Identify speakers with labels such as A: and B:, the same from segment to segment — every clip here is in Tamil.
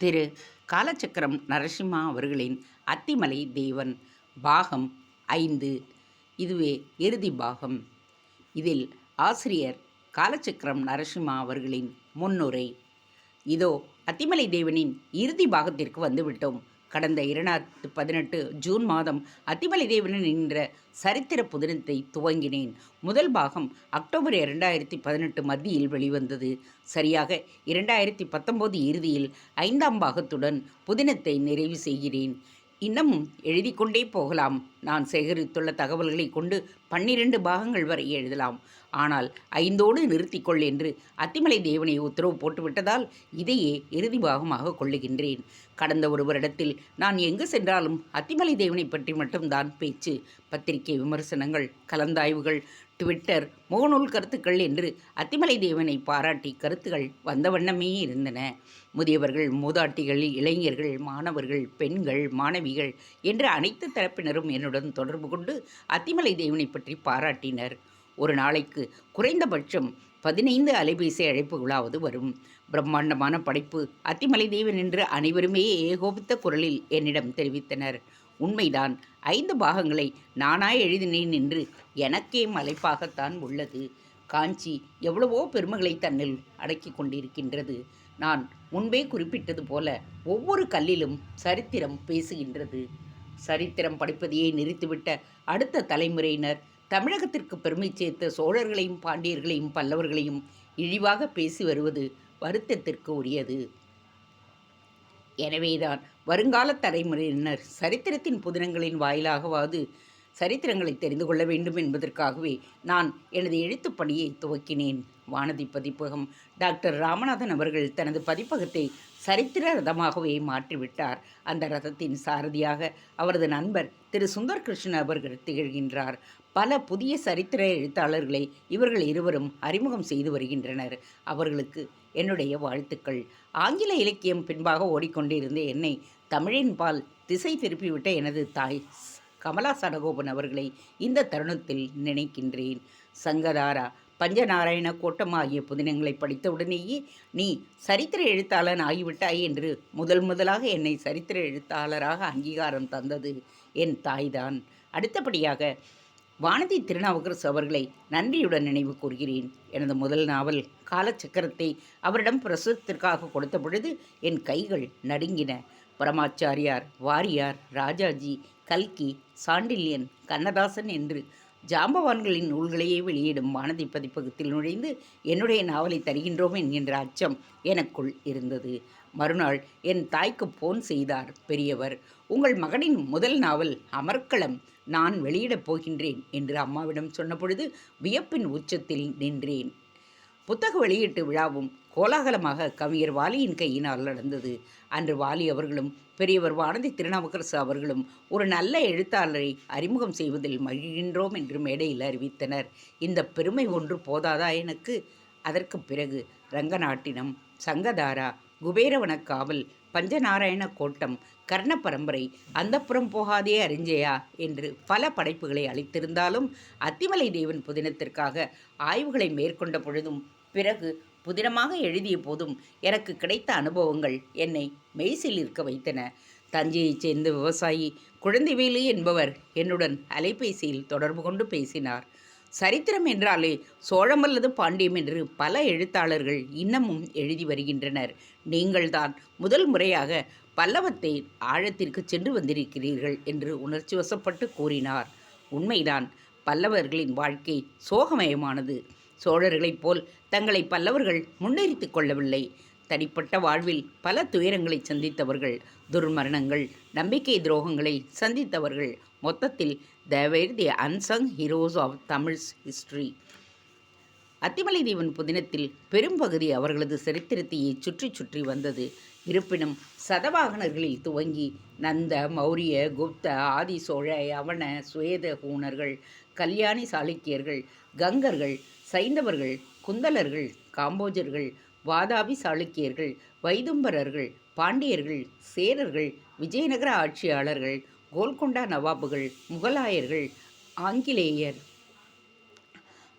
A: திரு காலச்சக்கரம் நரசிம்மா அவர்களின் அத்திமலை தேவன் பாகம் ஐந்து. இதுவே இறுதி பாகம். இதில் ஆசிரியர் காலச்சக்கரம் நரசிம்மா அவர்களின் முன்னுரை. இதோ அத்திமலை தேவனின் இறுதி பாகத்திற்கு வந்துவிட்டோம். கடந்த இரண்டாயிரத்து பதினெட்டு ஜூன் மாதம் அத்திமலை தேவனின் என்ற சரித்திர புதினத்தை துவங்கினேன். முதல் பாகம் அக்டோபர் இரண்டாயிரத்தி பதினெட்டு மத்தியில் வெளிவந்தது. சரியாக இரண்டாயிரத்தி பத்தொம்போது இறுதியில் ஐந்தாம் பாகத்துடன் புதினத்தை நிறைவு செய்கிறேன். இன்னமும் எழுதி கொண்டே போகலாம். நான் சேகரித்துள்ள தகவல்களை கொண்டு பன்னிரண்டு பாகங்கள் வரை எழுதலாம். ஆனால் ஐந்தோடு நிறுத்திக்கொள் என்று அத்திமலை தேவனை உத்தரவு போட்டுவிட்டதால் இதையே இறுதி பாகமாக கொள்ளுகின்றேன். கடந்த ஒரு வருடத்தில் நான் எங்கு சென்றாலும் அத்திமலை தேவனை பற்றி மட்டும்தான் பேச்சு பத்திரிகை விமர்சனங்கள் கலந்தாய்வுகள் ட்விட்டர் முகநூல் கருத்துக்கள் என்று அத்திமலை தேவனை பாராட்டி கருத்துகள் வந்த வண்ணமே இருந்தன. முதியவர்கள் மூதாட்டிகள் இளைஞர்கள் மாணவர்கள் பெண்கள் மாணவிகள் என்று அனைத்து தரப்பினரும் என்னுடன் தொடர்பு கொண்டு அத்திமலை தேவனை பற்றி பாராட்டினர். ஒரு நாளைக்கு குறைந்தபட்சம் பதினைந்து அலைபேசி அழைப்புகளாவது வரும். பிரம்மாண்டமான படைப்பு அத்திமலை தேவன் என்று அனைவருமே ஏகோபித்த குரலில் என்னிடம் தெரிவித்தனர். உண்மைதான் ஐந்து பாகங்களை நானாய் எழுதினேன் என்று எனக்கே மலைப்பாகத்தான் உள்ளது. காஞ்சி எவ்வளவோ பெருமைகளை தன்னில் அடக்கி கொண்டிருக்கின்றது. நான் முன்பே குறிப்பிட்டது போல ஒவ்வொரு கல்லிலும் சரித்திரம் பேசுகின்றது. சரித்திரம் படிப்பதையே நிறுத்திவிட்ட அடுத்த தலைமுறையினர் தமிழகத்திற்கு பெருமை சேர்த்த சோழர்களையும் பாண்டியர்களையும் பல்லவர்களையும் இழிவாக பேசி வருவது வருத்தத்திற்கு உரியது. எனவேதான் வருங்கால தலைமுறையினர் சரித்திரத்தின் புதினங்களின் வாயிலாகவாது சரித்திரங்களை தெரிந்து கொள்ள வேண்டும் என்பதற்காகவே நான் எனது எழுத்துப் பணியை துவக்கினேன். வானதி பதிப்பகம் டாக்டர் ராமநாதன் அவர்கள் தனது பதிப்பகத்தை சரித்திர ரதமாகவே மாற்றிவிட்டார். அந்த ரதத்தின் சாரதியாக அவரது நண்பர் திரு சுந்தர் கிருஷ்ணன் அவர்கள் திகழ்கின்றார். பல புதிய சரித்திர எழுத்தாளர்களை இவர்கள் இருவரும் அறிமுகம் செய்து வருகின்றனர். அவர்களுக்கு என்னுடைய வாழ்த்துக்கள். ஆங்கில இலக்கியம் பின்பாக ஓடிக்கொண்டிருந்த என்னை தமிழின் பால் திசை திருப்பிவிட்ட எனது தாய் கமலா சடகோபன் அவர்களை இந்த தருணத்தில் நினைக்கின்றேன். சங்கதாரா பஞ்சநாராயண கோட்டம் ஆகிய புதினங்களை படித்தவுடனேயே நீ சரித்திர எழுத்தாளன் ஆகிவிட்டாய் என்று முதல் முதலாக என்னை சரித்திர எழுத்தாளராக அங்கீகாரம் தந்தது என் தாய்தான். அடுத்தபடியாக வானதி திருநாவுக்கரசு அவர்களை நன்றியுடன் நினைவு கூறுகிறேன். எனது முதல் நாவல் காலச்சக்கரத்தை அவரிடம் பிரசுரத்திற்காக கொடுத்த பொழுது என் கைகள் நடுங்கின. பரமாச்சாரியார் வாரியார் ராஜாஜி கல்கி சாண்டில்யன் கண்ணதாசன் என்று ஜாம்பவான்களின் நூல்களையே வெளியிடும் வானதி பதிப்பகத்தில் நுழைந்து என்னுடைய நாவலை தருகின்றோம் என்கின்ற அச்சம் எனக்குள் இருந்தது. மறுநாள் என் தாய்க்கு போன் செய்தார் பெரியவர். உங்கள் மகனின் முதல் நாவல் அமர்க்களம் நான் வெளியிடப் போகின்றேன் என்று அம்மாவிடம் சொன்னபொழுது வியப்பின் உச்சத்தில் நின்றேன். புத்தக வெளியீட்டு விழாவும் கோலாகலமாக கவிஞர் வாலியின் கையினால் நடந்தது. அன்று வாலி அவர்களும் பெரியவர் வானதி திருநாவுக்கரசு அவர்களும் ஒரு நல்ல எழுத்தாளரை அறிமுகம் செய்வதில் மகிழ்கின்றோம் என்று மேடையில் அறிவித்தனர். இந்த பெருமை ஒன்று போதாதா எனக்கு? அதற்கு பிறகு ரங்கநாட்டினம் சங்கதாரா குபேரவன காவல் பஞ்சநாராயண கோட்டம் கர்ண பரம்பரை அந்தப்புறம் போகாதே அறிஞ்சையா என்று பல படைப்புகளை அளித்திருந்தாலும் அத்திமலை தேவன் புதினத்திற்காக ஆய்வுகளை மேற்கொண்ட பொழுதும் பிறகு புதினமாக எழுதிய போதும் எனக்கு கிடைத்த அனுபவங்கள் என்னை மெய்சில் இருக்க வைத்தன. தஞ்சையைச் சேர்ந்த விவசாயி குழந்தைவேலு என்பவர் என்னுடன் அலைபேசியில் தொடர்பு கொண்டு பேசினார். சரித்திரம் என்றாலே சோழம் அல்லது பாண்டியம் என்று பல எழுத்தாளர்கள் இன்னமும் எழுதி வருகின்றனர். நீங்கள்தான் முதல் முறையாக பல்லவத்தை ஆழத்திற்கு சென்று வந்திருக்கிறீர்கள் என்று உணர்ச்சி வசப்பட்டு கூறினார். உண்மைதான் பல்லவர்களின் வாழ்க்கை சோகமயமானது. சோழர்களைப் போல் தங்களை பல்லவர்கள் முன்னேறித்து கொள்ளவில்லை. தனிப்பட்ட வாழ்வில் பல துயரங்களை சந்தித்தவர்கள் துர்மரணங்கள் நம்பிக்கை துரோகங்களை சந்தித்தவர்கள் மொத்தத்தில் Thevar the unsung heroes of Tamils history Athimalai Devan புதினத்தில் பெரும்பகுதி அவர்களது சரித்திரத்தையே சுற்றி சுற்றி வந்தது. இருப்பினும் சதவாகனர்களில் துவங்கி நந்த மௌரிய குப்த ஆதி சோழ யவன சுவேத ஹூணர்கள் கல்யாணி சாளுக்கியர்கள் கங்கர்கள் சைந்தவர்கள் குந்தலர்கள் காம்போஜர்கள் வாதாபி சாளுக்கியர்கள் வைதும்பரர்கள் பாண்டியர்கள் சேரர்கள் விஜயநகர ஆட்சியாளர்கள் கோல்கொண்டா நவாபுகள் முகலாயர்கள் ஆங்கிலேயர்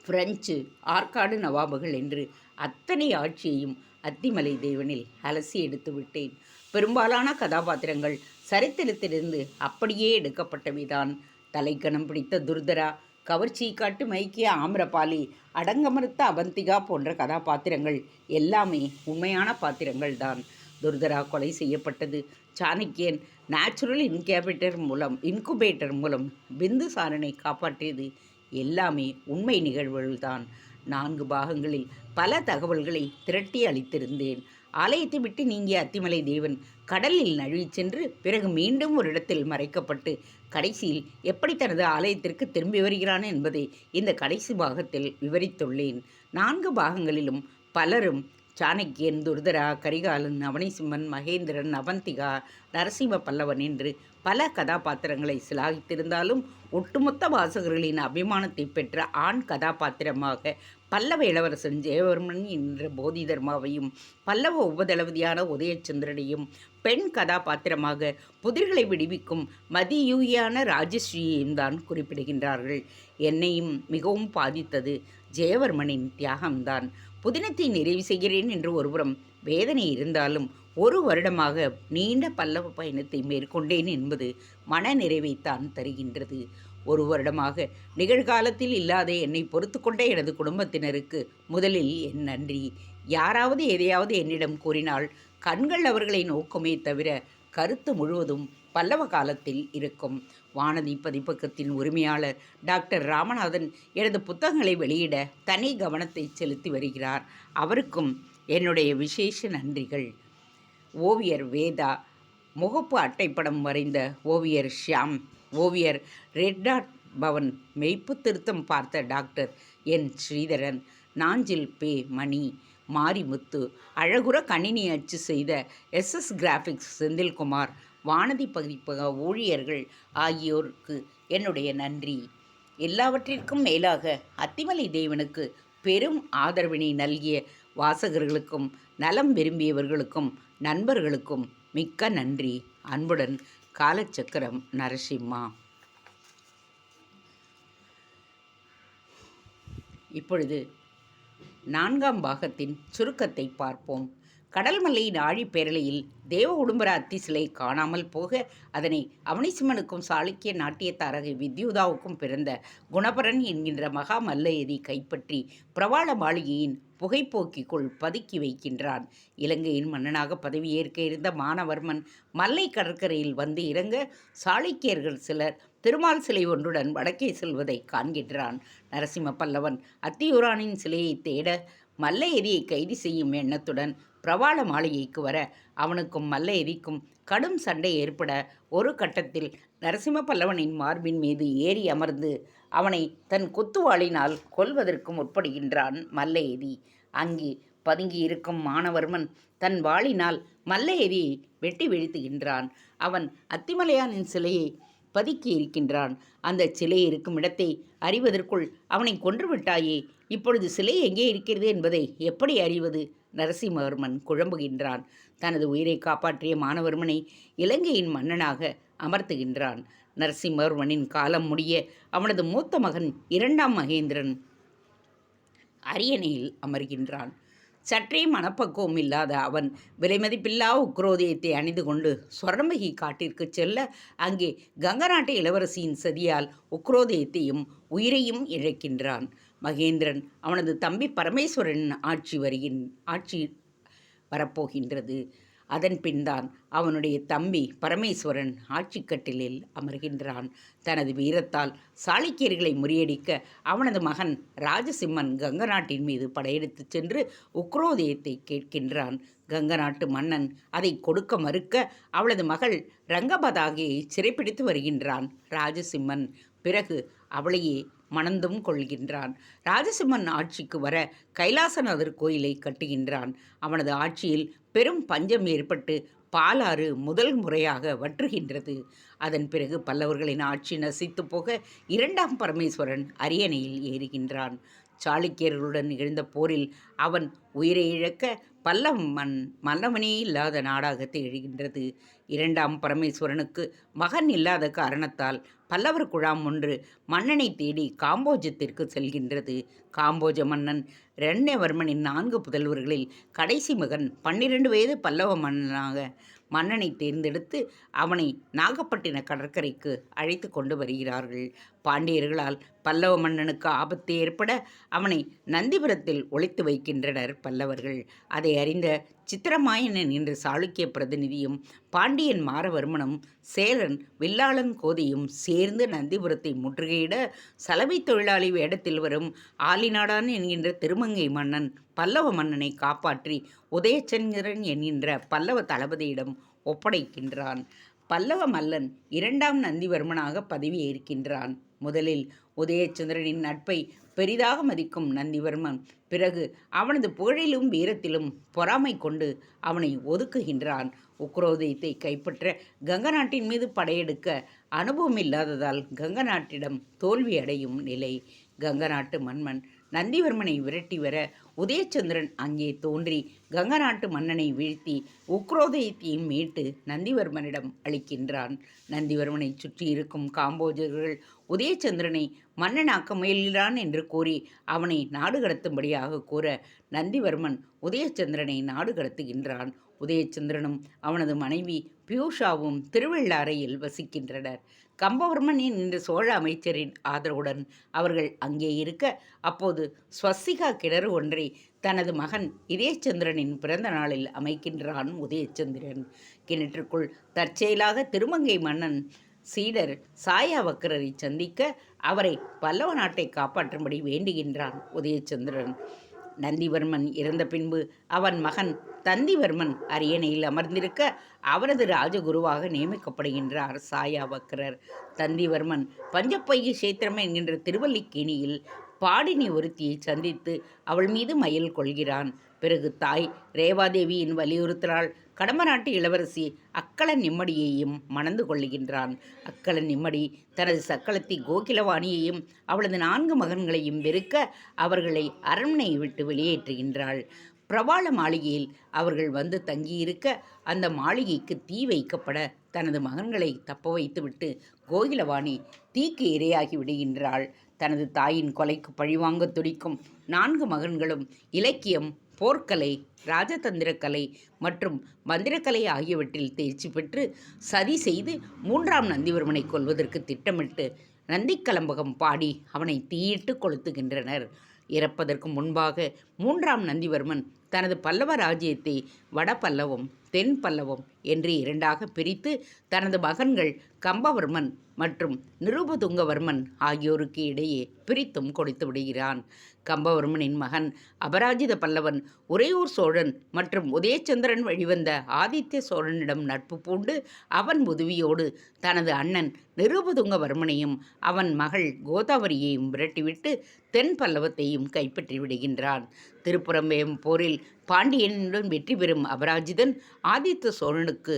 A: பிரெஞ்சு ஆற்காடு நவாபுகள் என்று அத்தனை ஆட்சியையும் அத்திமலை தேவனில் அலசி எடுத்து விட்டேன். பெரும்பாலான கதாபாத்திரங்கள் சரித்திரத்திலிருந்து அப்படியே எடுக்கப்பட்டவைதான். தலைக்கணம் பிடித்த துர்தரா கவர்ச்சி காட்டு மைக்கிய ஆம்ரபாலி அடங்கமறுத்த அவந்திகா போன்ற கதாபாத்திரங்கள் எல்லாமே உண்மையான பாத்திரங்கள் தான் துர்தரா கொலை செய்யப்பட்டது. சாணக்கியன் நேச்சுரல் இன்கேபிட்டர் மூலம் இன்குபேட்டர் மூலம் பிந்துசாரனை காப்பாற்றியது. எல்லாமே உண்மை நிகழ்வுகள்தான். நான்கு பாகங்களில் பல தகவல்களை திரட்டி அளித்திருந்தேன். ஆலயத்தை விட்டு நீங்கிய அத்திமலை தேவன் கடலில் நழுவி சென்று பிறகு மீண்டும் ஒரு இடத்தில் மறைக்கப்பட்டு கடைசியில் எப்படி தனது ஆலயத்திற்கு திரும்பி வருகிறான் என்பதை இந்த கடைசி பாகத்தில் விவரித்துள்ளேன். நான்கு பாகங்களிலும் பலரும் சாணக்கியன் துர்தரா கரிகாலன் அவனிசிம்மன் மகேந்திரன் அவந்திகா நரசிம்ம பல்லவன் என்று பல கதாபாத்திரங்களை சிலாகித்திருந்தாலும் ஒட்டுமொத்த வாசகர்களின் அபிமானத்தை பெற்ற ஆண் கதாபாத்திரமாக பல்லவ இளவரசன் ஜெயவர்மன் என்ற போதிதர்மாவையும் பல்லவ உபதளபதியான உதயச்சந்திரனையும் பெண் கதாபாத்திரமாக புதிர்களை விடுவிக்கும் மதியூகியான ராஜஸ்ரீயையும் தான் குறிப்பிடுகின்றார்கள். என்னையும் மிகவும் பாதித்தது ஜெயவர்மனின் தியாகம்தான். புதினத்தை நிறைவு செய்கிறேன் என்று ஒருபுறம் வேதனை இருந்தாலும் ஒரு வருடமாக நீண்ட பல்லவ பயணத்தை மேற்கொண்டேன் என்பது மன நிறைவைத்தான் தருகின்றது. ஒரு வருடமாக நிகழ்காலத்தில் இல்லாத என்னை பொறுத்து கொண்ட எனது குடும்பத்தினருக்கு முதலில் என் நன்றி. யாராவது எதையாவது என்னிடம் கூறினால் கண்கள் அவர்களை நோக்குமே தவிர கருத்து முழுவதும் பல்லவ காலத்தில் இருக்கும். வானதி பதிப்பகத்தின் உரிமையாளர் டாக்டர் ராமநாதன் எனது புத்தகங்களை வெளியிட தனி கவனத்தை செலுத்தி வருகிறார். அவருக்கும் என்னுடைய விசேஷ நன்றிகள். ஓவியர் வேதா முகப்பு அட்டைப்படம் வரைந்த ஓவியர் ஷியாம் ஓவியர் ரெட்டாட் பவன் மெய்ப்பு திருத்தம் பார்த்த doctor N Sridharan Nanjil P Mani Marimuthu அழகுற கணினி அச்சு செய்த எஸ்எஸ் கிராஃபிக்ஸ் செந்தில்குமார் வானதி பதிப்பக ஊழியர்கள் ஆகியோருக்கு என்னுடைய நன்றி. எல்லாவற்றிற்கும் மேலாக அத்திமலை தேவனுக்கு பெரும் ஆதரவினை நல்கிய வாசகர்களுக்கும் நலம் விரும்பியவர்களுக்கும் நண்பர்களுக்கும் மிக்க நன்றி. அன்புடன் காலச்சக்கரம் நரசிம்மா. இப்பொழுது நான்காம் பாகத்தின் சுருக்கத்தை பார்ப்போம். கடல்மல்லையின் ஆழிப்பேரலையில் தேவ உடும்பர அத்தி சிலை காணாமல் போக அதனை அவனிசிம்மனுக்கும் சாளுக்கிய நாட்டியத்தாரகை வித்யுதாவுக்கும் பிறந்த குணபரன் என்கின்ற மகா மல்லையரி கைப்பற்றி பிரவாள மாளிகையின் புகைப்போக்கிக்குள் பதுக்கி வைக்கின்றான். இலங்கையின் மன்னனாக பதவியேற்க இருந்த மானவர்மன் மல்லை கடற்கரையில் வந்து இறங்க சாளுக்கியர்கள் சிலர் திருமால் சிலை ஒன்றுடன் வடக்கே செல்வதை காண்கின்றான். நரசிம்ம பல்லவன் அத்தியூரானின் சிலையை தேட மல்லையரியை கைது செய்யும் எண்ணத்துடன் பிரவாள மாளிகைக்கு வர அவனுக்கும் மல்லையரிக்கும் கடும் சண்டை ஏற்பட ஒரு கட்டத்தில் நரசிம்ம பல்லவனின் மார்பின் மீது ஏறி அமர்ந்து அவனை தன் குத்துவாளினால் கொல்வதற்கு முற்படுகின்றான் மல்லையரி அங்கே பதுங்கி இருக்கும் மானவர்மன் தன் வாளினால் மல்ல வெட்டி வீழ்த்துகின்றான். அவன் அத்திமலையானின் சிலையை பதுக்கி இருக்கின்றான் அந்த சிலை இருக்கும் இடத்தை அறிவதற்குள் அவனை கொன்றுவிட்டாயே இப்பொழுது சிலை எங்கே இருக்கிறது என்பதை எப்படி அறிவது? நரசிம்மவர்மன் குழம்புகின்றான். தனது உயிரை காப்பாற்றிய மானவர்மனை இலங்கையின் மன்னனாக அமர்த்துகின்றான். நரசிம்மவர்மனின் காலம் முடிய அவனது மூத்த மகன் இரண்டாம் மகேந்திரன் அரியணையில் அமர்கின்றான். சற்றே மனப்பக்குவம் இல்லாத அவன் விலைமதிப்பில்லா உக்ரோதயத்தை அணிந்து கொண்டு சொர்ணமகி காட்டிற்கு செல்ல அங்கே கங்கநாட்டு இளவரசியின் சதியால் உக்ரோதயத்தையும் உயிரையும் இழக்கின்றான். மகேந்திரன் அவனது தம்பி பரமேஸ்வரன் ஆட்சி வருகின் ஆட்சி வரப்போகின்றது. அதன் பின்தான் அவனுடைய தம்பி பரமேஸ்வரன் ஆட்சிக்கட்டிலில் அமர்கின்றான். தனது வீரத்தால் சாளுக்கியர்களை முறியடிக்க அவனது மகன் ராஜசிம்மன் கங்க நாட்டின் மீது படையெடுத்துச் சென்று உக்ரோதயத்தை கேட்கின்றான். கங்க நாட்டு மன்னன் அதை கொடுக்க மறுக்க அவளது மகள் ரங்கபதாகியை சிறைப்பிடித்து வருகின்றான். ராஜசிம்மன் பிறகு அவளையே மணந்தும் கொள்கின்றான். ராஜசிம்மன் ஆட்சிக்கு வர கைலாசநாதர் கோயிலை கட்டுகின்றான். அவனது ஆட்சியில் பெரும் பஞ்சம் ஏற்பட்டு பாலாறு முதல் முறையாக வற்றுகின்றது. அதன் பிறகு பல்லவர்களின் ஆட்சி நசித்து போக இரண்டாம் பரமேஸ்வரன் அரியணையில் ஏறுகின்றான். சாளுக்கியர்களுடன் நிகழ்ந்த போரில் அவன் உயிரை இழக்க பல்லவ மன் மன்னவனே இல்லாத நாடாக திகழ்கின்றது. இரண்டாம் பரமேஸ்வரனுக்கு மகன் இல்லாத காரணத்தால் பல்லவர் குழாம் ஒன்று மன்னனை தேடி காம்போஜத்திற்கு செல்கின்றது. காம்போஜ மன்னன் ரெண்ணவர்மனின் நான்கு புதல்வர்களில் கடைசி மகன் பன்னிரண்டு வயது பல்லவ மன்னனாக மன்னனை தேர்ந்தெடுத்து அவனை நாகப்பட்டின கடற்கரைக்கு அழைத்து கொண்டு வருகிறார்கள். பாண்டியர்களால் பல்லவ மன்னனுக்கு ஆபத்து ஏற்பட அவனை நந்திபுரத்தில் ஒழித்து வைக்கின்றனர் பல்லவர்கள். அதை அறிந்த சித்திரமாயனன் என்ற சாளுக்கிய பிரதிநிதியும் பாண்டியன் மாரவர்மனும் சேரன் வில்லாளன் கோதையும் சேர்ந்து நந்திபுரத்தை முற்றுகையிட சலவை தொழிலாளி வேடத்தில் வரும் ஆலிநாடான் என்கின்ற திருமங்கை மன்னன் பல்லவ மன்னனை காப்பாற்றி உதயச்சந்திரன் என்கின்ற பல்லவ தளபதியிடம் ஒப்படைக்கின்றான். பல்லவ மல்லன் இரண்டாம் நந்திவர்மனாக பதவியேற்கின்றான். முதலில் உதயச்சந்திரனின் நட்பை பெரிதாக மதிக்கும் நந்திவர்மன். பிறகு அவனது புகழிலும் வீரத்திலும் பொறாமை கொண்டு அவனை ஒதுக்குகின்றான். உக்ரோதயத்தை கைப்பற்ற கங்க நாட்டின் மீது படையெடுக்க அனுபவம் இல்லாததால் கங்க நாட்டிடம் தோல்வி அடையும் நிலை. கங்க நாட்டு மன்மன் நந்திவர்மனை விரட்டி வர உதயச்சந்திரன் அங்கே தோன்றி கங்க நாட்டு மன்னனை வீழ்த்தி உக்ரோதயத்தையும் மீட்டு நந்திவர்மனிடம் அளிக்கின்றான். நந்திவர்மனை சுற்றி இருக்கும் காம்போஜர்கள் உதயச்சந்திரனை மன்னனாக்க முயல்கிறான் என்று கூறி அவனை நாடு கடத்தும்படியாக கூற நந்திவர்மன் உதயச்சந்திரனை நாடு கடத்துகின்றான் உதயச்சந்திரனும் அவனது மனைவி பியூஷாவும் திருவள்ளாறையில் வசிக்கின்றனர். கம்பவர்மன் இந்த சோழ அமைச்சரின் ஆதரவுடன் அவர்கள் அங்கே இருக்க அப்போது ஸ்வஸ்திகா கிணறு ஒன்றை தனது மகன் இதயச்சந்திரனின் பிறந்த நாளில் அமைக்கின்றான் உதயச்சந்திரன். கிணற்றுக்குள் தற்செயலாக திருமங்கை மன்னன் சீடர் சாயாவக்கரரை சந்திக்க அவரை பல்லவ நாட்டை காப்பாற்றும்படி வேண்டுகின்றான் உதயச்சந்திரன். நந்திவர்மன் இறந்த பின்பு அவன் மகன் தந்திவர்மன் அரியணையில் அமர்ந்திருக்க அவரது ராஜகுருவாக நியமிக்கப்படுகின்றார் சாயாவக்கரர் தந்திவர்மன் பஞ்சப்பைய சேத்திரம் என்கின்ற திருவல்லிக்கேணியில் பாடினி ஒருத்தியை சந்தித்து அவள் மீது மயில் கொள்கிறான். பிறகு தாய் ரேவாதேவியின் வலியுறுத்தலால் கடம்பநாட்டு இளவரசி அக்கள நிம்மடியையும் மணந்து கொள்ளுகின்றான். அக்கள நிம்மடி தனது சக்களத்தி கோகிலவாணியையும் அவளது நான்கு மகன்களையும் வெறுக்க அவர்களை அரண்மனையை விட்டு வெளியேற்றுகின்றாள். பிரபாள மாளிகையில் அவர்கள் வந்து தங்கியிருக்க அந்த மாளிகைக்கு தீ வைக்கப்பட தனது மகன்களை தப்ப வைத்துவிட்டு கோகிலவாணி தீக்கு இரையாகி விடுகின்றாள். தனது தாயின் கொலைக்கு பழிவாங்க துடிக்கும் நான்கு மகன்களும் இலக்கியம் போர்க்கலை ராஜதந்திரக்கலை மற்றும் மந்திரக்கலை ஆகியவற்றில் தேர்ச்சி பெற்று சதி செய்து மூன்றாம் நந்திவர்மனை கொல்வதற்கு திட்டமிட்டு நந்திக்கலம்பகம் பாடி அவனை தீயிட்டு கொளுத்துகின்றனர். இறப்பதற்கு முன்பாக மூன்றாம் நந்திவர்மன் தனது பல்லவ ராஜ்யத்தை வட பல்லவம் தென் பல்லவம் என்று இரண்டாக பிரித்து தனது மகன்கள் கம்பவர்மன் மற்றும் நிருபதுங்கவர்மன் ஆகியோருக்கு இடையே பிரித்தும் கொடுத்து விடுகிறான். கம்பவர்மனின் மகன் அபராஜித பல்லவன் உறையூர் சோழன் மற்றும் உதயச்சந்திரன் வழிவந்த ஆதித்ய சோழனிடம் நட்பு பூண்டு அவன் உதவியோடு தனது அண்ணன் நிருபதுங்கவர்மனையும் அவன் மகள் கோதாவரியையும் விரட்டிவிட்டு தென் பல்லவத்தையும் கைப்பற்றி விடுகின்றான். திருப்புறம்பயம் போரில் பாண்டியனுடன் வெற்றி பெறும் அபராஜிதன் ஆதித்த சோழனுக்கு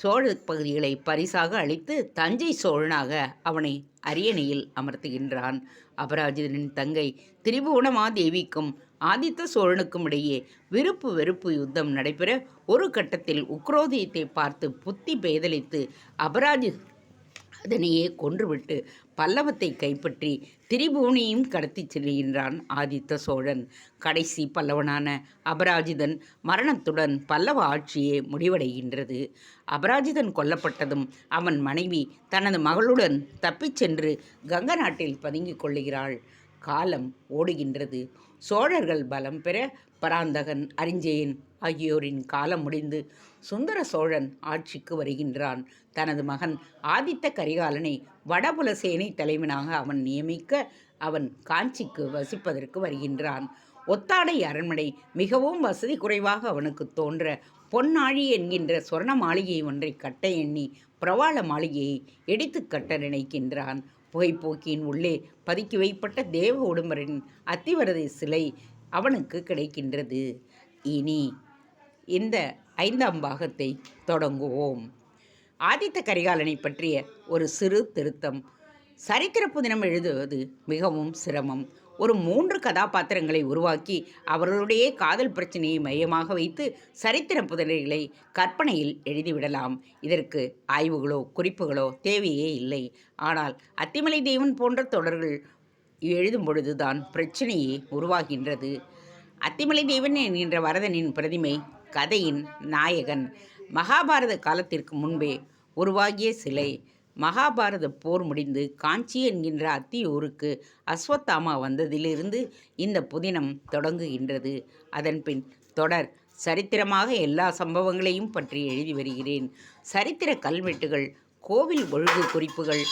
A: சோழ பகுதிகளை பரிசாக அளித்து தஞ்சை சோழனாக அவனை அரியணையில் அமர்த்துகின்றான். அபராஜிதனின் தங்கை திரிபுவனமாதேவிக்கும் ஆதித்த சோழனுக்கும் இடையே விருப்பு வெறுப்பு யுத்தம் நடைபெற ஒரு கட்டத்தில் உக்ரோதியத்தை பார்த்து புத்தி பேதலித்து அபராஜி அதனையே கொன்றுவிட்டு பல்லவத்தை கைப்பற்றி திரிபுவனியும் கடத்திச் செல்கின்றான் ஆதித்த சோழன். கடைசி பல்லவனான அபராஜிதன் மரணத்துடன் பல்லவ ஆட்சியே முடிவடைகின்றது. அபராஜிதன் கொல்லப்பட்டதும் அவன் மனைவி தனது மகளுடன் தப்பிச் சென்று கங்க நாட்டில் பதுங்கிக் கொள்ளுகிறாள். காலம் ஓடுகின்றது. சோழர்கள் பலம் பெற பராந்தகன் அரிஞ்சயன் ஆகியோரின் காலம் முடிந்து சுந்தர சோழன் ஆட்சிக்கு வருகின்றான். தனது மகன் ஆதித்த கரிகாலனை வடபுலசேனை தலைவனாக அவன் நியமிக்க அவன் காஞ்சிக்கு வசிப்பதற்கு வருகின்றான். ஒத்தாடை அரண்மனை மிகவும் வசதி குறைவாக அவனுக்கு தோன்ற பொன்னாழி என்கின்ற சொர்ண மாளிகை ஒன்றை கட்ட எண்ணி பிரவாள மாளிகையை இடித்து கட்ட நினைக்கின்றான். புகைப்போக்கியின் உள்ளே பதுக்கி வைப்பட்ட தேவ உடும்பரின் அத்திவரதை சிலை அவனுக்கு கிடைக்கின்றது. இனி இந்த ஐந்தாம் பாகத்தை தொடங்குவோம். ஆதித்த கரிகாலனை பற்றிய ஒரு சிறு திருத்தம். சரித்திர புதினம் எழுதுவது மிகவும் சிரமம். ஒரு மூன்று கதாபாத்திரங்களை உருவாக்கி அவர்களுடைய காதல் பிரச்சனையை மையமாக வைத்து சரித்திர புதர்களை கற்பனையில் எழுதிவிடலாம். இதற்கு ஆய்வுகளோ குறிப்புகளோ தேவையே இல்லை. ஆனால் அத்திமலை தெய்வன் போன்ற தொடர்கள் எழுதும் பொழுதுதான் பிரச்சனையே உருவாகின்றது. அத்திமலை தெய்வன் என்கின்ற வரதனின் பிரதிமை கதையின் நாயகன். மகாபாரத காலத்திற்கு முன்பே உருவாகிய சிலை. மகாபாரத போர் முடிந்து காஞ்சி என்கின்ற அத்தியூருக்கு அஸ்வத்தாமா வந்ததிலிருந்து இந்த புதினம் தொடங்குகின்றது. அதன்பின் தொடர் சரித்திரமாக எல்லா சம்பவங்களையும் பற்றி எழுதி வருகிறேன். சரித்திர கல்வெட்டுகள் கோவில் ஒழுங்கு குறிப்புகள்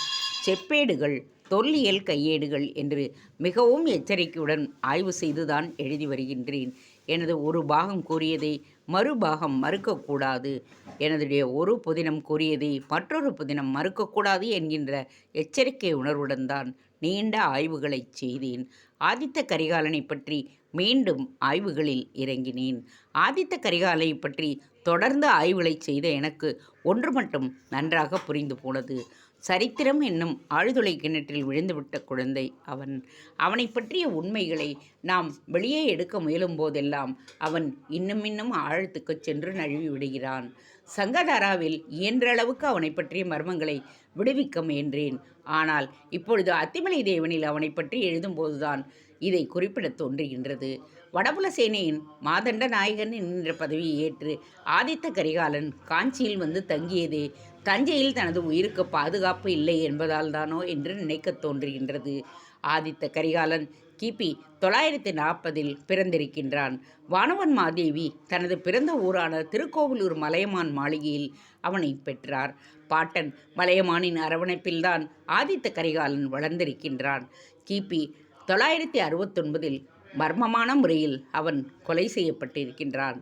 A: செப்பேடுகள் தொல்லியல் கையேடுகள் என்று மிகவும் எச்சரிக்கையுடன் ஆய்வு செய்துதான் எழுதி வருகின்றேன். எனது ஒரு பாகம் கூறியதை மறுபாகம் மறுக்கக்கூடாது. எனதுடைய ஒரு புதினம் கூறியதை மற்றொரு புதினம் மறுக்கக்கூடாது என்கின்ற எச்சரிக்கை உணர்வுடன் தான் நீண்ட ஆய்வுகளை செய்தேன். ஆதித்த கரிகாலனை பற்றி மீண்டும் ஆய்வுகளில் இறங்கினேன். ஆதித்த கரிகாலை பற்றி தொடர்ந்து ஆய்வுகளை செய்த எனக்கு ஒன்று மட்டும் நன்றாக புரிந்து போனது. சரித்திரம் என்னும் ஆழ்துளை கிணற்றில் விழுந்துவிட்ட குழந்தை அவன். அவனை பற்றிய உண்மைகளை நாம் வெளியே எடுக்க முயலும் போதெல்லாம் அவன் இன்னும் இன்னும் ஆழத்துக்குச் சென்று நழுவி விடுகிறான். சங்கதாராவில் இயன்றளவுக்கு அவனை பற்றிய மர்மங்களை விடுவிக்க முயன்றேன். ஆனால் இப்பொழுது அத்திமலை தேவனில் அவனை பற்றி எழுதும்போதுதான் இதை குறிப்பிடத் தோன்றுகின்றது. வடபுலசேனையின் மாதண்ட நாயகன் என்கின்ற பதவியை ஏற்று ஆதித்த கரிகாலன் காஞ்சியில் வந்து தங்கியதே தஞ்சையில் தனது உயிருக்கு பாதுகாப்பு இல்லை என்பதால் தானோ என்று நினைக்கத் தோன்றுகின்றது. ஆதித்த கரிகாலன் கிபி தொள்ளாயிரத்தி நாற்பதில் பிறந்திருக்கின்றான். வானவன் மாதேவி தனது பிறந்த ஊரான திருக்கோவிலூர் மலையமான் மாளிகையில் அவனை பெற்றார். பாட்டன் மலையமானின் அரவணைப்பில்தான் ஆதித்த கரிகாலன் வளர்ந்திருக்கின்றான். கிபி தொள்ளாயிரத்தி அறுபத்தொன்பதில் மர்மமான முறையில் அவன் கொலை செய்யப்பட்டிருக்கின்றான்.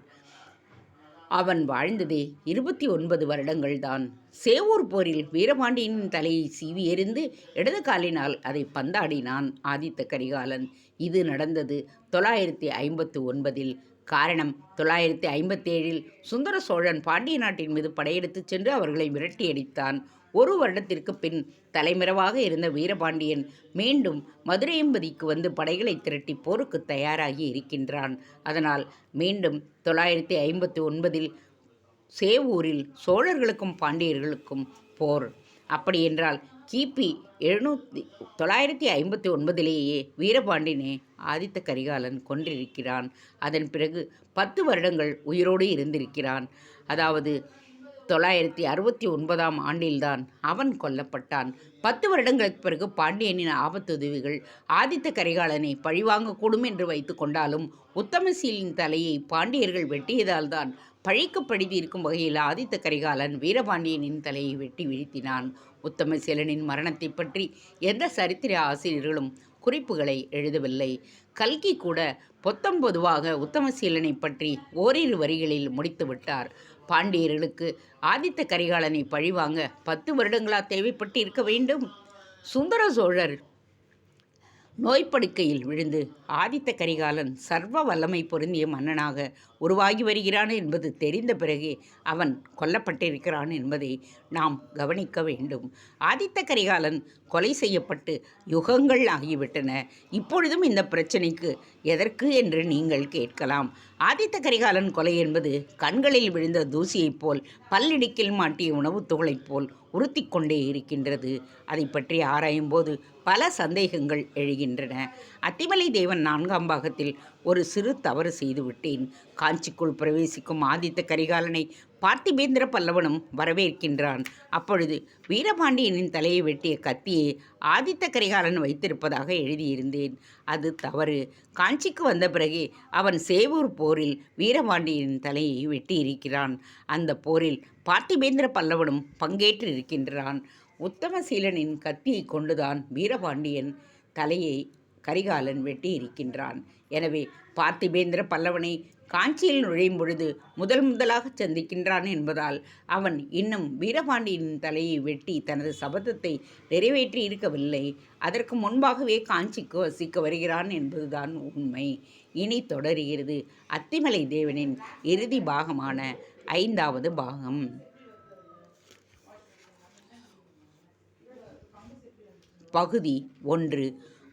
A: அவன் வாழ்ந்ததே இருபத்தி ஒன்பது வருடங்கள்தான். சேவூர் போரில் வீரபாண்டியனின் தலையை சீவி எறிந்து இடது காலினால் அதை பந்தாடினான் ஆதித்த கரிகாலன். இது நடந்தது தொள்ளாயிரத்தி ஐம்பத்து ஒன்பதில். காரணம் தொள்ளாயிரத்தி ஐம்பத்தேழில் சுந்தர சோழன் பாண்டிய நாட்டின் மீது படையெடுத்துச் சென்று அவர்களை விரட்டியடித்தான். ஒரு வருடத்திற்கு பின் தலைமறைவாக இருந்த வீரபாண்டியன் மீண்டும் மதுரையம்பதிக்கு வந்து படைகளை திரட்டி போருக்கு தயாராகி இருக்கின்றான். அதனால் மீண்டும் தொள்ளாயிரத்தி ஐம்பத்தி ஒன்பதில் சேவூரில் சோழர்களுக்கும் பாண்டியர்களுக்கும் போர். அப்படியென்றால் கிபி எழுநூத்தி தொள்ளாயிரத்தி ஐம்பத்தி ஒன்பதிலேயே வீரபாண்டியனை ஆதித்த கரிகாலன் கொன்றிருக்கிறான். அதன் பிறகு பத்து வருடங்கள் உயிரோடு இருந்திருக்கிறான். அதாவது தொள்ளாயிரத்தி அறுபத்தி ஒன்பதாம் ஆண்டில்தான் அவன் கொல்லப்பட்டான். பத்து வருடங்களுக்கு பிறகு பாண்டியனின் ஆபத்துதவிகள் ஆதித்த கரிகாலனை பழிவாங்கக்கூடும் என்று வைத்து கொண்டாலும் உத்தமசீலின் தலையை பாண்டியர்கள் வெட்டியதால் தான் பழிக்கு இருக்கும் வகையில் ஆதித்த கரிகாலன் வீரபாண்டியனின் தலையை வெட்டி வீழ்த்தினான். உத்தமசீலனின் மரணத்தை பற்றி எந்த சரித்திர ஆசிரியர்களும் குறிப்புகளை எழுதவில்லை. கல்கி கூட பொத்தம் பொதுவாக உத்தமசீலனை பற்றி ஓரிரு வரிகளில் முடித்துவிட்டார். பாண்டியர்களுக்கு ஆதித்த கரிகாலனை பழிவாங்க பத்து வருடங்களா தேவைப்பட்டு இருக்க வேண்டும். சுந்தர சோழர் நோய்ப்படுக்கையில் விழுந்து ஆதித்த கரிகாலன் சர்வ வல்லமை பொருந்திய மன்னனாக உருவாகி வருகிறான் என்பது தெரிந்த பிறகே அவன் கொல்லப்பட்டிருக்கிறான் என்பதை நாம் கவனிக்க வேண்டும். ஆதித்த கரிகாலன் கொலை செய்யப்பட்டு யுகங்கள் ஆகிவிட்டன. இப்பொழுதும் இந்த பிரச்சனைக்கு எதற்கு என்று நீங்கள் கேட்கலாம். ஆதித்த கரிகாலன் கொலை என்பது கண்களில் விழுந்த தூசியைப் போல் பல்லிடுக்கில் மாட்டிய உணவுத் துகளைப் போல் உறுத்தி கொண்டே இருக்கின்றது. அதை பற்றி ஆராயும்போது பல சந்தேகங்கள் எழுகின்றன. அத்திமலை தேவன் நான்காம் பாகத்தில் ஒரு சிறு தவறு செய்துவிட்டேன். காஞ்சிக்குள் பிரவேசிக்கும் ஆதித்த கரிகாலனை பார்த்திபேந்திர பல்லவனும் வரவேற்கின்றான். அப்பொழுது வீரபாண்டியனின் தலையை வெட்டிய கத்தியை ஆதித்த கரிகாலன் வைத்திருப்பதாக எழுதியிருந்தேன். அது தவறு. காஞ்சிக்கு வந்த பிறகே அவன் சேவூர் போரில் வீரபாண்டியனின் தலையை வெட்டியிருக்கிறான். அந்த போரில் பார்த்திபேந்திர பல்லவனும் பங்கேற்றிருக்கின்றான். உத்தமசீலனின் கத்தியை கொண்டுதான் வீரபாண்டியன் தலையை கரிகாலன் வெட்டி இருக்கின்றான் எனவே பார்த்திபேந்திர பல்லவனை காஞ்சியில் நுழையும் பொழுது முதல் முதலாக சந்திக்கின்றான் என்பதால் அவன் இன்னும் வீரபாண்டியின் தலையை வெட்டி தனது சபதத்தை நிறைவேற்றி இருக்கவில்லை. அதற்கு முன்பாகவே காஞ்சிக்கு வசிக்க வருகிறான் என்பதுதான் உண்மை. இனி தொடருகிறது அத்திமலை தேவனின் இறுதி பாகமான ஐந்தாவது பாகம். பகுதி ஒன்று.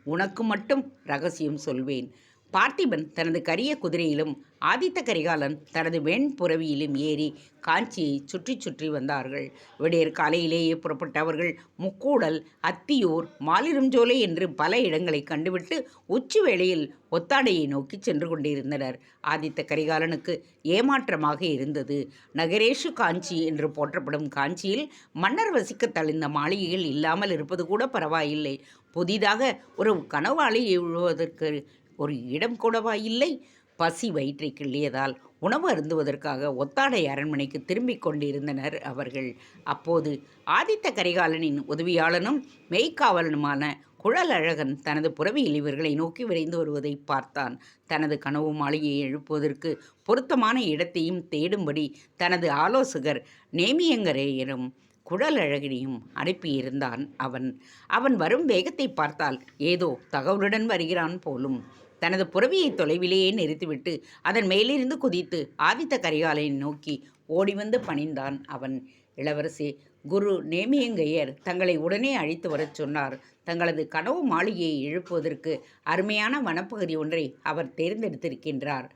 A: உனக்கு மட்டும் ரகசியம் சொல்வேன். பார்த்திபன் தனது கரிய குதிரையிலும் ஆதித்த கரிகாலன் தனது வெண்புறவியிலும் ஏறி காஞ்சியை சுற்றி சுற்றி வந்தார்கள். விடியற் காலையிலேயே புறப்பட்ட அவர்கள் முக்கூடல் அத்தியூர் மாலிருஞ்சோலை என்று பல இடங்களை கண்டுவிட்டு உச்சி வேளையில் ஒத்தாடையை நோக்கி சென்று கொண்டிருந்தனர். ஆதித்த கரிகாலனுக்கு ஏமாற்றமாக இருந்தது. நகரேஷு காஞ்சி என்று போற்றப்படும் காஞ்சியில் மன்னர் வசிக்க தளிர்ந்த மாளிகைகள் இல்லாமல் இருப்பது கூட பரவாயில்லை. புதிதாக ஒரு கனவாளி எழுவதற்கு ஒரு இடம் கூடவா? இல்லை. பசி வயிற்றை கிள்ளியதால் உணவு அருந்துவதற்காக ஒத்தாடை அரண்மனைக்கு திரும்பிக் கொண்டிருந்தனர் அவர்கள். அப்போது ஆதித்த கரிகாலனின் உதவியாளனும் மெய்க்காவலனுமான குழலழகன் தனது புறவியில் இவர்களை நோக்கி விரைந்து வருவதை பார்த்தான். தனது கனவு மாளிகையை எழுப்புவதற்கு பொருத்தமான இடத்தையும் தேடும்படி தனது ஆலோசகர் நேமியங்கரேயரும் குழலழகினியும் அனுப்பியிருந்தான் அவன். அவன் வரும் வேகத்தை பார்த்தால் ஏதோ தகவலுடன் வருகிறான் போலும். தனது புறவியை தொலைவிலேயே நிறுத்திவிட்டு அதன் மேலிருந்து குதித்து ஆதித்த கரிகாலை நோக்கி ஓடி வந்து பணிந்தான் அவன். இளவரசி குரு நேமியங்கையர் தங்களை உடனே அழைத்து வரச் சொன்னார். தங்களது கனவு மாளிகையை எழுப்புவதற்கு அருமையான வனப்பகுதி ஒன்றை அவர் தேர்ந்தெடுத்திருக்கின்றார்.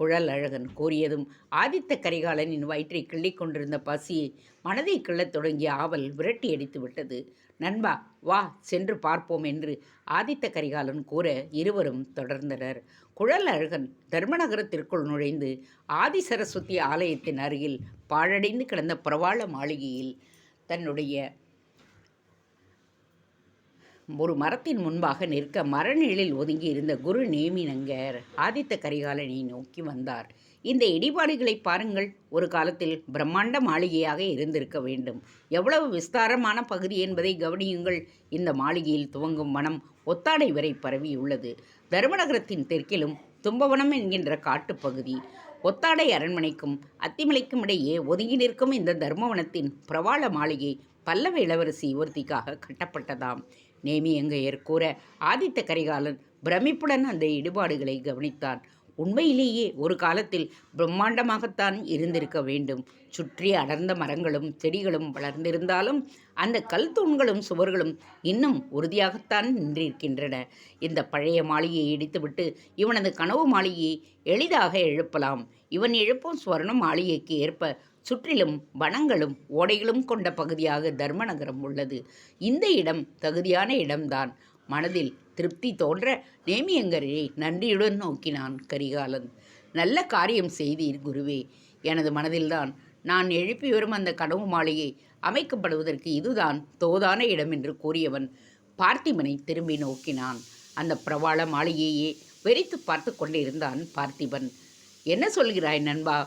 A: குழல் அழகன் கூறியதும் ஆதித்த கரிகாலனின் வயிற்றை கிள்ளிக் கொண்டிருந்த பசியை மனதை கிள்ளத் தொடங்கிய ஆவல் விரட்டி அடித்து விட்டது. நண்பா வா சென்று பார்ப்போம் என்று ஆதித்த கரிகாலன் கூற இருவரும் தொடர்ந்தனர். குழல் அழகன் தர்மநகரத்திற்குள் நுழைந்து ஆதி சரஸ்வதி ஆலயத்தின் அருகில் பாழடைந்து கிடந்த பிரவாள மாளிகையில் தன்னுடைய ஒரு மரத்தின் முன்பாக நிற்க மரநிழலில் ஒதுங்கி இருந்த குரு நேமினங்கர் ஆதித்த கரிகாலனை நோக்கி வந்தார். இந்த இடிபாடுகளை பாருங்கள். ஒரு காலத்தில் பிரம்மாண்ட மாளிகையாக இருந்திருக்க வேண்டும். எவ்வளவு விஸ்தாரமான பகுதி என்பதை கவனியுங்கள். இந்த மாளிகையில் துவங்கும் வனம் ஒத்தாடை வரை பரவியுள்ளது. தருமநகரத்தின் தெற்கிலும் தும்பவனம் என்கின்ற காட்டுப்பகுதி ஒத்தாடை அரண்மனைக்கும் அத்திமலைக்கும் இடையே ஒதுங்கி நிற்கும் இந்த தர்மவனத்தின் பிரவாள மாளிகை பல்லவ இளவரசி ஒருத்திக்காக கட்டப்பட்டதாம். நேமியங்கையர் கூற ஆதித்த கரிகாலன் பிரமிப்புடன் அந்த இடுபாடுகளை கவனித்தான். உண்மையிலேயே ஒரு காலத்தில் பிரம்மாண்டமாகத்தான் இருந்திருக்க வேண்டும். சுற்றி அடர்ந்த மரங்களும் செடிகளும் வளர்ந்திருந்தாலும் அந்த கல் தூண்களும் சுவர்களும் இன்னும் உறுதியாகத்தான் நின்றிருக்கின்றன. இந்த பழைய மாளிகையை இடித்துவிட்டு இவனது கனவு மாளிகையை எளிதாக எழுப்பலாம். இவன் எழுப்பும் ஸ்வர்ண மாளிகைக்கு ஏற்ப சுற்றிலும் வனங்களும் ஓடைகளும் கொண்ட பகுதியாக தர்மநகரம் உள்ளது. இந்த இடம் தகுதியான இடம்தான். மனதில் திருப்தி தோன்ற நேமியங்கரை நன்றியுடன் நோக்கினான் கரிகாலன். நல்ல காரியம் செய்தீர் குருவே. எனது மனதில்தான் நான் எழுப்பி வரும் அந்த கனவு மாளிகை அமைக்கப்படுவதற்கு இதுதான் தோதான இடம் என்று கூறியவன் பார்த்திபனை திரும்பி நோக்கினான். அந்த பிரவாள மாளிகையே வெறித்து பார்த்து கொண்டிருந்தான் பார்த்திபன். என்ன சொல்கிறாய் நண்பா?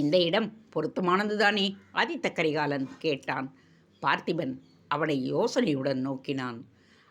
A: இந்த இடம் பொருத்தமானதுதானே? ஆதித்த கரிகாலன் கேட்டான். பார்த்திபன் அவனை யோசனையுடன் நோக்கினான்.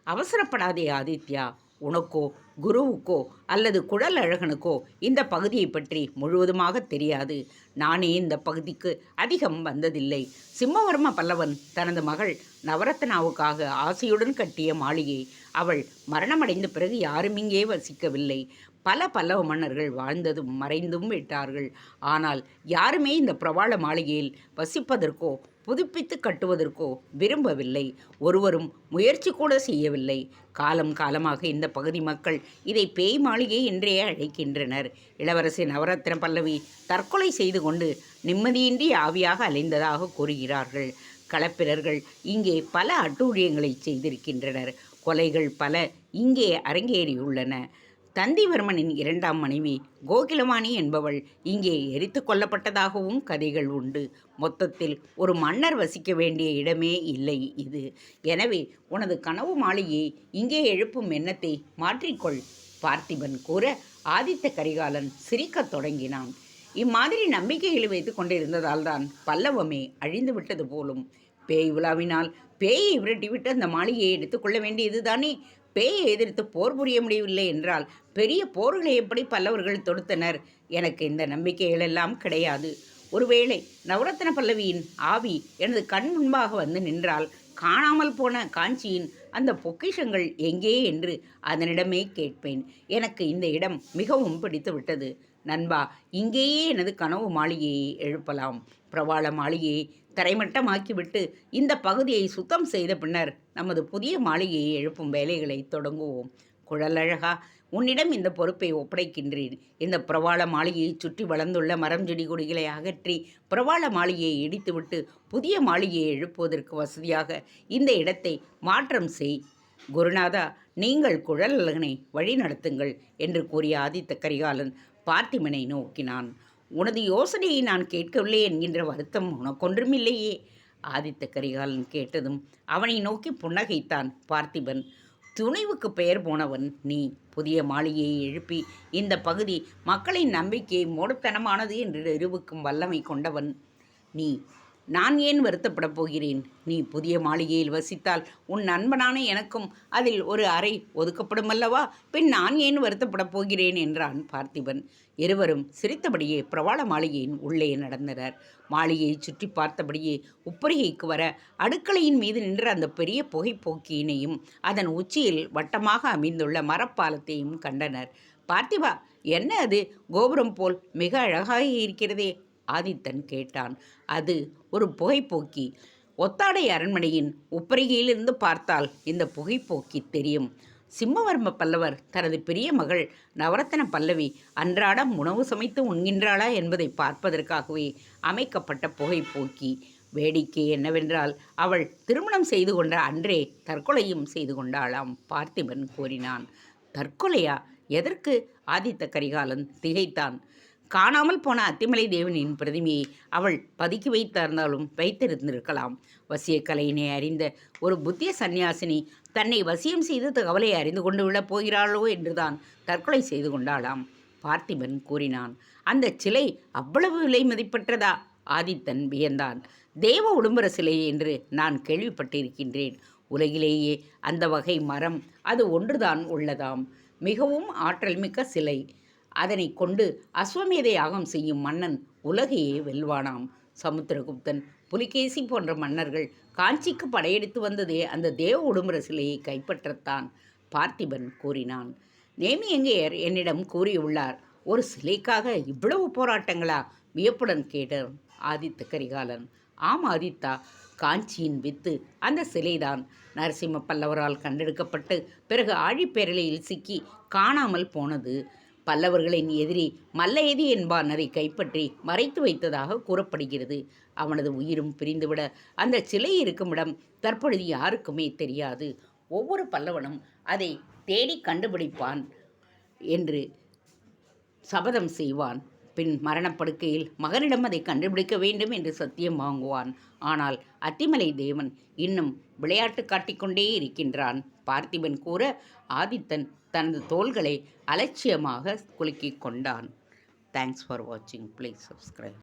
A: அவசரப்படாதே ஆதித்யா. உனக்கோ குருவுக்கோ அல்லது குழல் அழகனுக்கோ இந்த பகுதியை பற்றி முழுவதுமாக தெரியாது. நானே இந்த பகுதிக்கு அதிகம் வந்ததில்லை. சிம்மவர்ம பல்லவன் தனது மகள் நவரத்னாவுக்காக ஆசையுடன் கட்டிய மாளிகை. அவள் மரணமடைந்த பிறகு யாரும் இங்கே வசிக்கவில்லை. பல பல்லவ மன்னர்கள் வாழ்ந்ததும் மறைந்தும் விட்டார்கள். ஆனால் யாருமே இந்த பிரவாள மாளிகையில் வசிப்பதற்கோ புதுப்பித்து கட்டுவதற்கோ விரும்பவில்லை. ஒருவரும் முயற்சி கூட செய்யவில்லை. காலம் காலமாக இந்த பகுதி மக்கள் இதை பேய் மாளிகை என்றே அழைக்கின்றனர். இளவரசி நவரத்ன பல்லவி தற்கொலை செய்து கொண்டு நிம்மதியின்றி ஆவியாக அலைந்ததாக கூறுகிறார்கள். களப்பிரர்கள் இங்கே பல அட்டூழியங்களை செய்திருக்கின்றனர். கொலைகள் பல இங்கே அரங்கேறியுள்ளன. தந்திவர்மனின் இரண்டாம் மனைவி கோகிலவாணி என்பவள் இங்கே எரித்து கொல்லப்பட்டதாகவும் கதைகள் உண்டு. மொத்தத்தில் ஒரு மன்னர் வசிக்க வேண்டிய இடமே இல்லை இது. எனவே உனது கனவு மாளிகையை இங்கே எழுப்பும் எண்ணத்தை மாற்றிக்கொள் பார்த்திபன் கூற ஆதித்த கரிகாலன் சிரிக்கத் தொடங்கினான். இம்மாதிரி நம்பிக்கைகளை வைத்து கொண்டிருந்ததால் தான் பல்லவமே அழிந்து விட்டது போலும். பேய் உலாவினால் பேயை விரட்டிவிட்டு அந்த மாளிகையை எடுத்துக்கொள்ள வேண்டியதுதானே? பேயை எதிர்த்து போர் புரிய முடியவில்லை என்றால் பெரிய போர்களை எப்படி பல்லவர்கள் தொடுத்தனர்? எனக்கு இந்த நம்பிக்கைகள் எல்லாம் கிடையாது. ஒருவேளை நவரத்ன பல்லவியின் ஆவி எனது கண் முன்பாக வந்து நின்றால் காணாமல் போன காஞ்சியின் அந்த பொக்கிஷங்கள் எங்கே என்று அதனிடமே கேட்பேன். எனக்கு இந்த இடம் மிகவும் பிடித்து விட்டது நண்பா இங்கேயே எனது கனவு மாளிகையை எழுப்பலாம். பிரவாள மாளிகையை தரைமட்டமாக்கிவிட்டு இந்த பகுதியை சுத்தம் செய்த பின்னர் நமது புதிய மாளிகையை எழுப்பும் வேலைகளை தொடங்குவோம். குழலழகா உன்னிடம் இந்த பொறுப்பை ஒப்படைக்கின்றேன். இந்த பிரவாள மாளிகையை சுற்றி வளர்ந்துள்ள மரம் செடி கொடிகளை அகற்றி பிரவாள மாளிகையை இடித்துவிட்டு புதிய மாளிகையை எழுப்புவதற்கு வசதியாக இந்த இடத்தை மாற்றம் செய். குருநாதா நீங்கள் குழலழகனை வழி நடத்துங்கள் என்று கூறிய ஆதித்த கரிகாலன் பார்த்திமனை நோக்கினான். உனது யோசனையை நான் கேட்கவில்லை என்கின்ற வருத்தம் உனக்கொன்றுமில்லையே? ஆதித்த கரிகாலன் கேட்டதும் அவனை நோக்கி புன்னகைத்தான் பார்த்திபன். துணிவுக்கு பெயர் போனவன் நீ. புதிய மாளிகையை எழுப்பி இந்த பகுதி மக்களின் நம்பிக்கையை மூடத்தனமானது என்று நிரூபிக்கும் வல்லமை கொண்டவன். நீ நான் ஏன் வருத்தப்படப் போகிறேன்? நீ புதிய மாளிகையில் வசித்தால் உன் நண்பனான எனக்கும் அதில் ஒரு அறை ஒதுக்கப்படும் அல்லவா பின் நான் ஏன் வருத்தப்படப் போகிறேன்? என்றான் பார்த்திபன். இருவரும் சிரித்தபடியே பிரவாள மாளிகையின் உள்ளே நடந்தனர். மாளிகையை சுற்றி பார்த்தபடியே உப்பரிகைக்கு வர அடுக்களையின் மீது நின்ற அந்த பெரிய புகைப்போக்கியினையும் அதன் உச்சியில் வட்டமாக அமைந்துள்ள மரப்பாலத்தையும் கண்டனர். பார்த்திபா என்ன அது? கோபுரம் போல் மிக அழகாக இருக்கிறதே. ஆதித்தன் கேட்டான். அது ஒரு புகைப்போக்கி. ஒத்தாடை அரண்மனையின் உப்பரிகையிலிருந்து பார்த்தால் இந்த புகைப்போக்கி தெரியும். சிம்மவர்ம பல்லவர் தனது பெரிய மகள் நவரத்தன பல்லவி அன்றாடம் உணவு சமைத்து உண்கின்றாளா என்பதை பார்ப்பதற்காகவே அமைக்கப்பட்ட புகைப்போக்கி. வேடிக்கை என்னவென்றால் அவள் திருமணம் செய்து கொண்ட அன்றே தற்கொலையும் செய்து கொண்டாளாம் பார்த்திபன் கூறினான். தற்கொலையா? எதற்கு? ஆதித்த கரிகாலன் திகைத்தான். காணாமல் போன அத்திமலை தேவனின் பிரதிமையை அவள் பதுக்கி வைத்திருந்தாலும் வைத்திருந்திருக்கலாம். வசிய கலையினை அறிந்த ஒரு புத்திய சந்நியாசினி தன்னை வசியம் செய்து தகவலை அறிந்து கொண்டு விடப் போகிறாளோ என்றுதான் தற்கொலை செய்து கொண்டாளாம். பார்த்திபன் கூறினான் அந்த சிலை அவ்வளவு விலை மதிப்பற்றதா? ஆதித்தன் வியந்தான் தேவ உடும்பர சிலை என்று நான் கேள்விப்பட்டிருக்கின்றேன். உலகிலேயே அந்த வகை மரம் அது ஒன்றுதான் உள்ளதாம். மிகவும் ஆற்றல் மிக்க சிலை. அதனை கொண்டு அஸ்வமேத யாகம் செய்யும் மன்னன் உலகையே வெல்வானாம். சமுத்திரகுப்தன் புலிகேசி போன்ற மன்னர்கள் காஞ்சிக்கு படையெடுத்து வந்ததே அந்த தேவ உடுமுற சிலையை கைப்பற்றத்தான் பார்த்திபன் கூறினான். நேமியங்கையர் என்னிடம் கூறியுள்ளார் ஒரு சிலைக்காக இவ்வளவு போராட்டங்களா? வியப்புடன் கேட்டார் ஆதித்த கரிகாலன். ஆம் ஆதித்தா காஞ்சியின் வித்து அந்த சிலைதான். நரசிம்ம பல்லவரால் கண்டெடுக்கப்பட்டு பிறகு ஆழிப்பேரலையில் சிக்கி காணாமல் போனது. பல்லவர்களின் எதிரி மல்லையதி என்பான் அதை கைப்பற்றி மறைத்து வைத்ததாக கூறப்படுகிறது. அவனது உயிரும் பிரிந்துவிட அந்த சிலை இருக்குமிடம் தற்பொழுது யாருக்குமே தெரியாது. ஒவ்வொரு பல்லவனும் அதை தேடி கண்டுபிடிப்பான் என்று சபதம் செய்வான். பின் மரணப்படுக்கையில் மகனிடம் அதை கண்டுபிடிக்க வேண்டும் என்று சத்தியம் வாங்குவான். ஆனால் அத்திமலை தேவன் இன்னும் விளையாட்டு காட்டிக்கொண்டே இருக்கின்றான். பார்த்திபன் கூற ஆதித்தன் தனது தோள்களை அலட்சியமாக குலுக்கி கொண்டான். தேங்க்ஸ் ஃபார் வாட்சிங் ப்ளீஸ் சப்ஸ்கிரைப்